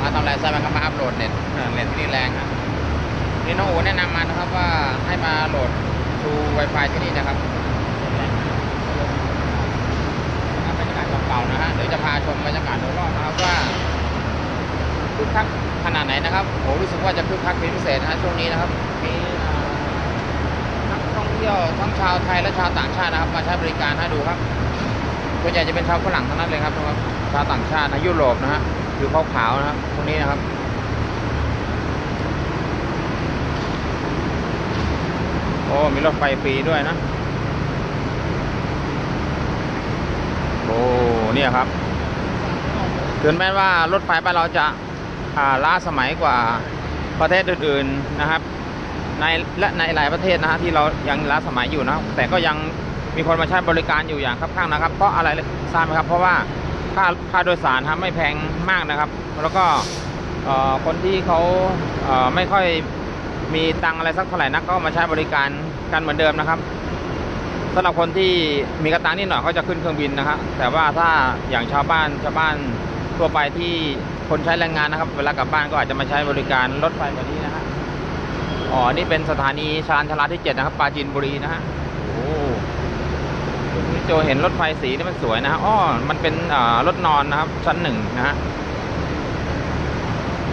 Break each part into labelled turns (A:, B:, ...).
A: เน็ตเออเน็ตที่นี่แรงฮะนี่น้องโอแนะนำมานะครับว่าให้มาโหลดดู Wi-Fi ที่นี่นะครับนะครับบรรยากาศเก่าๆนะฮะเดี๋ยวจะพาชมบรรยากาศโดยรอบนะครับว่าคึกคักขนาดไหนนะครับโอ้รู้สึกว่าจะคึกคักเป็นพิเศษนะฮะช่วงนี้นะครับมีอ่านักท่องเที่ยวทั้งชาวไทยและชาวต่างชาตินะครับ มาใช้บริการนะดูครับส่วนใหญ่จะเป็นชาวฝรั่งทั้งนั้นเลยครับนะครับชาวต่างชาตินะยุโรปนะฮะ ผิวขาวๆนะครับพวกนี้นะครับโอ้มีรถไฟฟรีด้วยนะโอ้เนี่ยครับถึงแม้ว่ารถไฟบ้านเราจะอ่าล้าสมัยกว่าประเทศอื่นๆนะครับ ในและในหลายประเทศนะฮะที่เรายังล้าสมัยอยู่นะแต่ก็ยังมีคนมาใช้บริการอยู่อย่างครับข้างนะครับ เพราะอะไรทราบไหมครับ เพราะว่า ค่าค่าโดยสารครับไม่แพงมากนะครับ แล้วก็คนที่เขาเไม่ค่อยมีตังอะไรสักเท่าไหร่นักก็มาใช้บริการกันเหมือนเดิมนะครับสำหรับคนที่มีกระตังนิดหน่อยเขาจะขึ้นเครื่องบินนะครับแต่ว่าถ้าอย่างชาวบ้านชาวบ้านทั่วไปที่คนใช้แรงงานนะครับ เวลากลับบ้านก็อาจจะมาใช้บริการรถไฟแบบนี้นะฮะอ๋อนี่เป็นสถานีชานชลาที่เจ็ดนะครับปราจีนบุรีนะฮะโอ้ คุณโจเห็นรถไฟสีนี่มันสวยนะฮะอ๋อมันเป็นรถนอนนะครับ ชั้นหนึ่งนะฮะ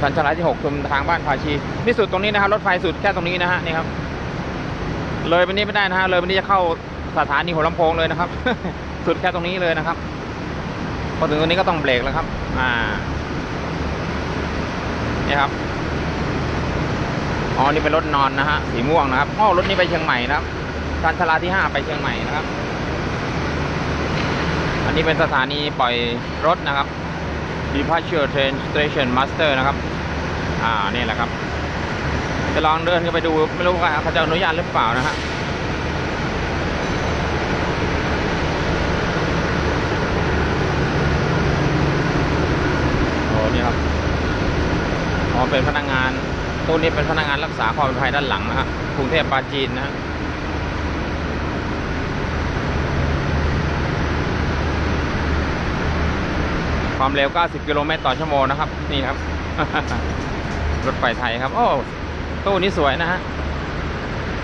A: ชั้นชาลาที่หกตรงทางบ้านภาชีนี่สุดตรงนี้นะครับรถไฟสุดแค่ตรงนี้นะฮะนี่ครับ เลยไปนี้ไม่ได้นะฮะเลยไปนี้จะเข้าสถานีหัวลำโพงเลยนะครับ สุดแค่ตรงนี้เลยนะครับ พอถึงตรงนี้ก็ต้องเบรกแล้วครับ อ่านี่ครับอ๋อนี่เป็นรถนอนนะฮะสีม่วงนะครับอ๋อรถนี้ไปเชียงใหม่นะครับชานชาลาที่ห้าไปเชียงใหม่นะครับ นนี้เป็นสถานีปล่อยรถนะครับ Departure Train Station Master นะครับ อ่า นี่แหละครับ จะลองเดินกันไปดู ไม่รู้ว่าเขาจะอนุญาตหรือเปล่านะฮะโอ้นี่ครับ อ๋อ เป็นพนักงานตู้นี้เป็นพนักงานรักษาความปลอดภัยด้านหลังนะฮะกรุงเทพปาจีนนะฮะ ความเร็ว 90 กิโลเมตรต่อชั่วโมงนะครับ นี่ครับ รถไฟไทยครับ โอ้ ตู้นี้สวยนะฮะ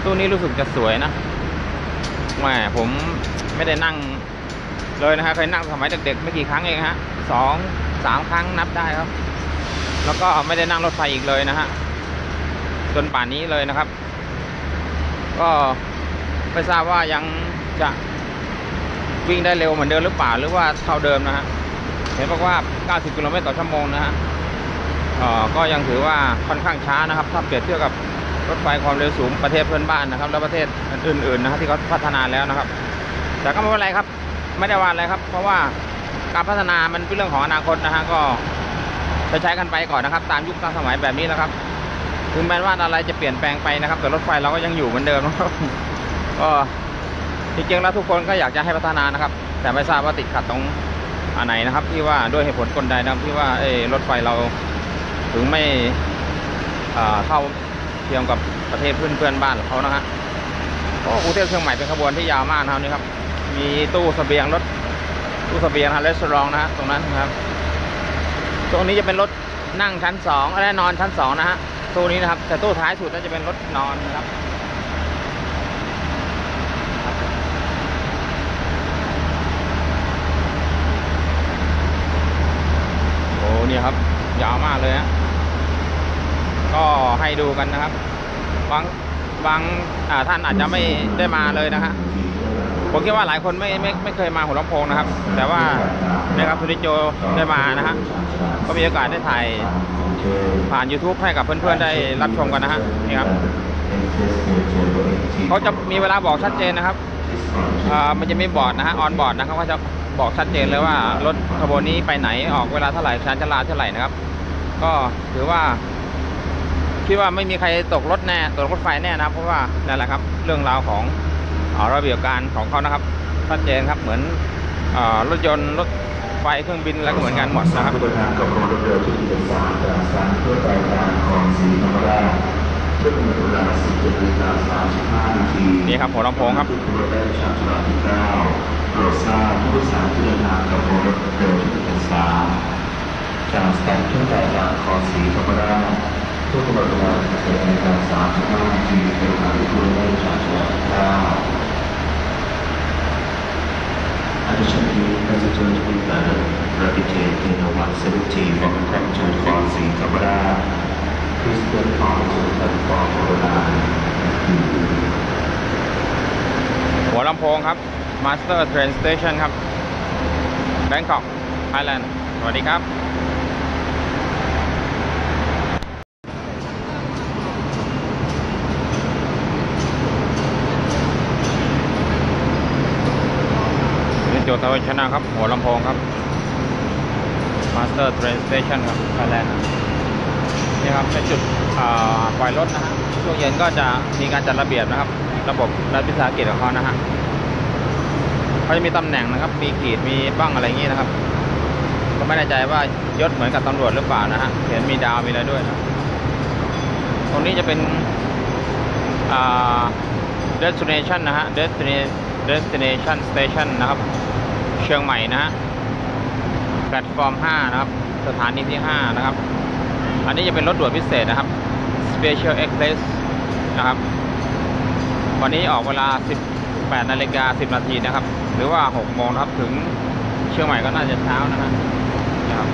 A: ตู้นี้รู้สึกจะสวยนะแหมผมไม่ได้นั่งเลยนะฮะเคยนั่งสมัยเด็กๆไม่กี่ครั้งเองฮะสองสามครั้งนับได้ครับ แล้วก็ไม่ได้นั่งรถไฟอีกเลยนะฮะจนป่านนี้เลยนะครับ ก็ไม่ทราบว่ายังจะวิ่งได้เร็วเหมือนเดิมหรือเปล่าหรือว่าเท่าเดิมนะฮะ ห็นบอกว่า 90 กิโลเมตรต่อชั่วโมงนะฮะก็ยังถือว่าค่อนข้างช้านะครับ ถ้าเปรียบเทียบกับรถไฟความเร็วสูงประเทศเพื่อนบ้านนะครับ และประเทศอื่นๆนะฮะที่เขาพัฒนาแล้วนะครับ แต่ก็ไม่เป็นไรครับ ไม่ได้ว่าอะไรครับ เพราะว่าการพัฒนามันเป็นเรื่องของอนาคตนะฮะก็จะใช้กันไปก่อนนะครับ ตามยุคตามสมัยแบบนี้นะครับถึงแม้ว่าอะไรจะเปลี่ยนแปลงไปนะครับ แต่รถไฟเราก็ยังอยู่เหมือนเดิมนะครับก็จริงๆแล้วทุกคนก็อยากจะให้พัฒนานะครับ แต่ไม่ทราบว่าติดขัดตรง อันไหนนะครับที่ว่าด้วยเหตุผลกลใดนะครับที่ว่าเอรถไฟเราถึงไม่เท่าเทียมกับประเทศเพื่อนเพื่อนบ้านของเขานะฮะโอ้กรุงเทพเชียงใหม่เป็นขบวนที่ยาวมากนะครับนี่ครับ มีตู้สเสบียงรถตู้สเสบียงฮะรีสอร์ทนะฮะตรงนั้นนะครับ ตรงนี้จะเป็นรถนั่งชั้นสองและนอนชั้นสองนะฮะตู้นี้นะครับ แต่ตู้ท้ายสุดน่าจะเป็นรถนอนนะครับ โอ้เนี่ยครับ ยาวมากเลยฮะก็ให้ดูกันนะครับ บางบางท่านอาจจะไม่ได้มาเลยนะฮะผมคิดว่าหลายคนไม่ไม่ไม่เคยมาหัวลำโพงนะครับ แต่ว่านี่ยครับทุนิโจได้มานะฮะก็มีโอกาสได้ถ่ายผ่าน YouTube ให้กับเพื่อนๆได้รับชมกันนะฮะนี่ครับเขาจะมีเวลาบอกชัดเจนนะครับอ่ามันจะมีบอร์ดนะฮะออนบอร์ดนะครับว่าจะ บอกชัดเจนเลยว่ารถขบวนนี้ไปไหนออกเวลาเท่าไหร่ชานชาลาเท่าไหร่นะครับ ก็ถือว่าคิดว่าไม่มีใครตกรถแน่ตกรถไฟแน่นะเพราะว่านั่นแหละครับ เรื่องราวของออระเบียบการของเขานะครับชัดเจนครับเหมือนอรถยนต์รถไฟเครื่องบินอะไรก็เหมือนกันหมดนะครับ
B: บริการกับรถเร็วที่ติดสารจากสารเพื่อไปทางคลองศรีธรรมราชช่วงเวลา17นาฬิกา นาที
A: นี่ครับหัวลำโพงครับ
B: ทุกรถได้ชาร์จลาที่9โปรดทราบผู้โดยสารที่เดินทางกับรถเร็วที่ติดสารจากสถานทูตไทยนครศรีธรรมราชทุกกำหนดเวลา11นาฬิกา35นาทีเป็นทางที่คุณได้จากจังหวัดพะ Additionally, President Wimbledon reputed in a 170 from the Clemson Farsi Kamara, Christian Council and Farmer
A: หัวลำโพงครับ Master Train Station ครับ Bangkok Thailand สวัสดีครับนี่โจทย์ทวชนะครับ หัวลำโพงครับ Master Train Station ครับ Thailand นี่ครับเป็นจุดปล่อยรถนะฮะช่วงเย็นก็จะมีการจัดระเบียบนะครับ ระบบรัฐวิสาหกิจของเขานะฮะเขาจะมีตำแหน่งนะครับ มีขีดมีบ้างอะไรอย่างนี้นะครับ ก็ไม่แน่ใจว่ายศเหมือนกับตำรวจหรือเปล่านะฮะเห็นมีดาวมีอะไรด้วยนะตรงนี้จะเป็นอ่า destination นะฮะ destination destination station นะครับ เชียงใหม่นะฮะแพลตฟอร์ม 5 นะครับ สถานีที่ 5 นะครับ อันนี้จะเป็นรถด่วนพิเศษนะครับ Special Express นะครับ วันนี้ออกเวลา 18นาฬิกา10 นาทีนะครับ หรือว่า 6 โมงครับถึงเชียงใหม่ก็น่าจะเช้านะฮะนะครับ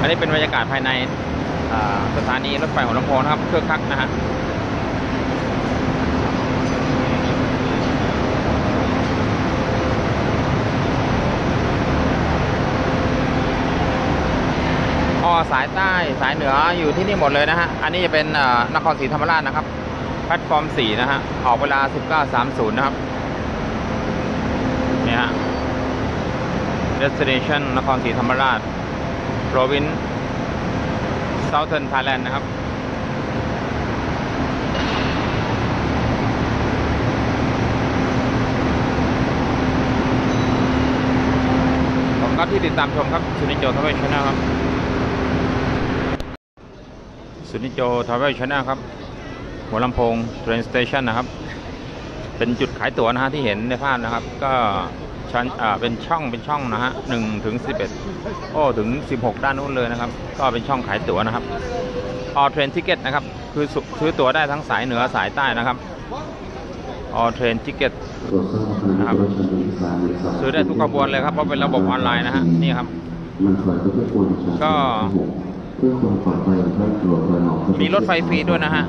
A: อันนี้เป็นบรรยากาศภายในสถานีรถไฟหัวลำโพงนะครับเครื่องคักนะฮะ อ๋อสายใต้สายเหนืออยู่ที่นี่หมดเลยนะฮะ อันนี้จะเป็นนครศรีธรรมราชนะครับ แพลตฟอร์ม 4 นะฮะ ออกเวลา 19.30 นะครับเนี่ยฮะ destination นครศรีธรรมราช province southern Thailand นะครับผมก็ที่ติดตามชมครับสุนิโจทวเวลชแนลครับ สุนิโจทาวเวลชานลครับ หัวลำโพง train station นะครับ เป็นจุดขายตั๋วนะฮะที่เห็นในภาพนะครับ ก็ชั้นอ่าเป็นช่องเป็นช่องนะฮะหนึ่งถึงสิบเอ็ดโอ้ถึงสิบหกด้านนู้นเลยนะครับ ก็เป็นช่องขายตั๋วนะครับ all train ticket นะครับ คือซื้อตั๋วได้ทั้งสายเหนือสายใต้นะครับ all train ticket นะครับซื้อได้ทุกขบวนเลยครับเพราะเป็นระบบออนไลน์นะฮะนี่ครับก็ มีรถไฟฟรีด้วยนะฮะ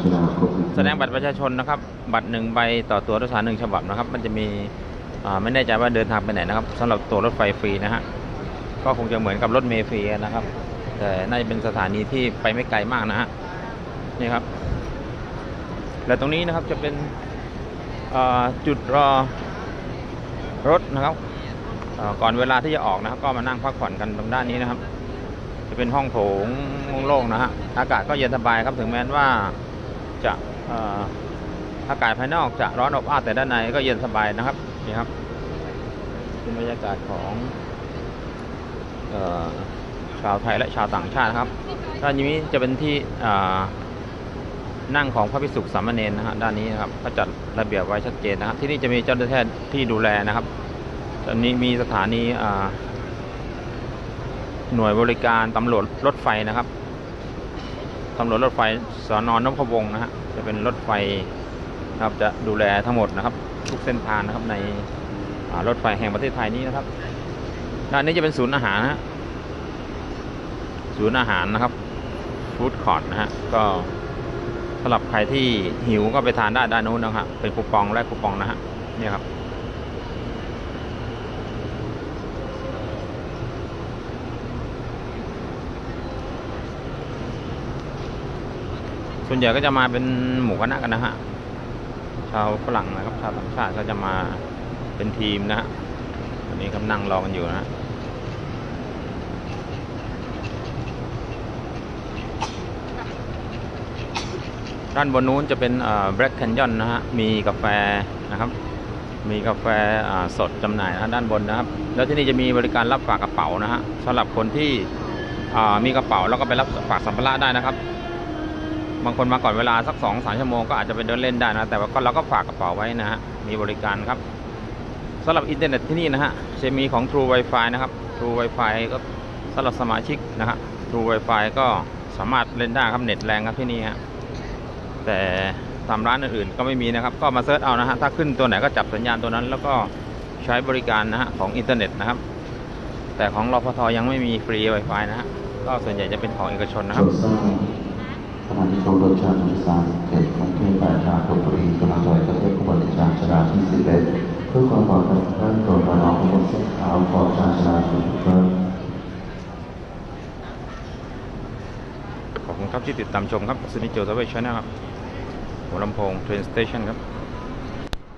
A: แสดงบัตรประชาชนนะครับ บัตรหนึ่งใบต่อตัวโดยสารหนึ่งฉบับนะครับ มันจะมีอ่าไม่แน่ใจว่าเดินทางไปไหนนะครับสำหรับตัวรถไฟฟรีนะฮะ ก็คงจะเหมือนกับรถเมล์ฟรีนะครับ แต่น่าจะเป็นสถานีที่ไปไม่ไกลมากนะฮะ นี่ครับ และตรงนี้นะครับจะเป็นอ่าจุดรอรถนะครับอ่าก่อนเวลาที่จะออกนะครับ ก็มานั่งพักผ่อนกันตรงด้านนี้นะครับจะ เป็นห้องโถงโล่งๆนะฮะอากาศก็เย็นสบายครับถึงแม้ว่าจะอากาศภายนอกจะร้อนอบอ้าวแต่ด้านในก็เย็นสบายนะครับนี่ครับเป็นบรรยากาศของออชาวไทยและชาวต่างชาติครับด้านนี้จะเป็นที่นั่งของพระภิกษุสามเณรนะฮะด้านนี้นะครับก็จัดระเบียบไว้ชัดเจนนะครับที่นี่จะมีเจ้าหน้าที่ที่ดูแลนะครับตอนนี้มีสถานีอ่า หน่วยบริการตำรวจรถไฟนะครับตำรวจรถไฟสอนอนนพวงนะฮะจะเป็นรถไฟนะครับจะดูแลทั้งหมดนะครับ ทุกเส้นทางนะครับในรถไฟแห่งประเทศไทยนี้นะครับด้านนี้จะเป็นศูนย์อาหารนะฮะศูนย์อาหารนะครับฟู้ดคอร์ทนะฮะก็สำหรับใครที่หิวก็ไปทานได้ด้านนู้นนะครับเป็นคูปองและคูปองนะฮะนี่ครับ ส่วนใหญ่ก็จะมาเป็นหมู่คณะกันนะฮะ ชาวฝรั่งนะครับ ชาวต่างชาติก็จะมาเป็นทีมนะฮะวันนี้กำลังรอกันอยู่นะฮะด้านบนนู้นจะเป็นแบล็กแคนยอนนะฮะ มีกาแฟนะครับ มีกาแฟสดจำหน่ายนะด้านบนนะครับ แล้วที่นี่จะมีบริการรับฝากกระเป๋านะฮะสำหรับคนที่มีกระเป๋าแล้วก็ไปรับฝากสัมภาระได้นะครับ บางคนมาก่อนเวลาสักสองสามชั่วโมงก็อาจจะไปเดินเล่นได้นะ แต่ว่าก็เราก็ฝากกระเป๋าไว้นะฮะ มีบริการครับสำหรับอินเทอร์เน็ตที่นี่นะฮะจะมีของ True Wi-Fi นะครับ True Wi-Fi ก็สำหรับสมาชิกนะฮะ True Wi-Fi ก็สามารถเล่นได้ครับเน็ตแรงครับที่นี่ฮะแต่ตามร้านอื่นๆก็ไม่มีนะครับ ก็มาเซิร์ชเอานะฮะถ้าขึ้นตัวไหนก็จับสัญญาณตัวนั้น แล้วก็ใช้บริการนะฮะของอินเทอร์เน็ตนะครับ แต่ของรพทยังไม่มีฟรี Wi-Fi นะฮะก็ส่วนใหญ่จะเป็นของเอกชนนะครับ
B: โปรดทราบขณะที่ชมรถชาติสามเขตกรุงเทพปลายทางธนบุรีกำลังจะไปประเทศอุบัติชาชราที่สิบเอ็ดเพื่อความปลอดภัยของท่านโปรดระวังบนเส้นขางของชาชราชุมชน
A: ขอบคุณครับที่ติดตามชมครับสนิจโจทเวชแนลครับหัวลำโพงเทรนสเตชันครับ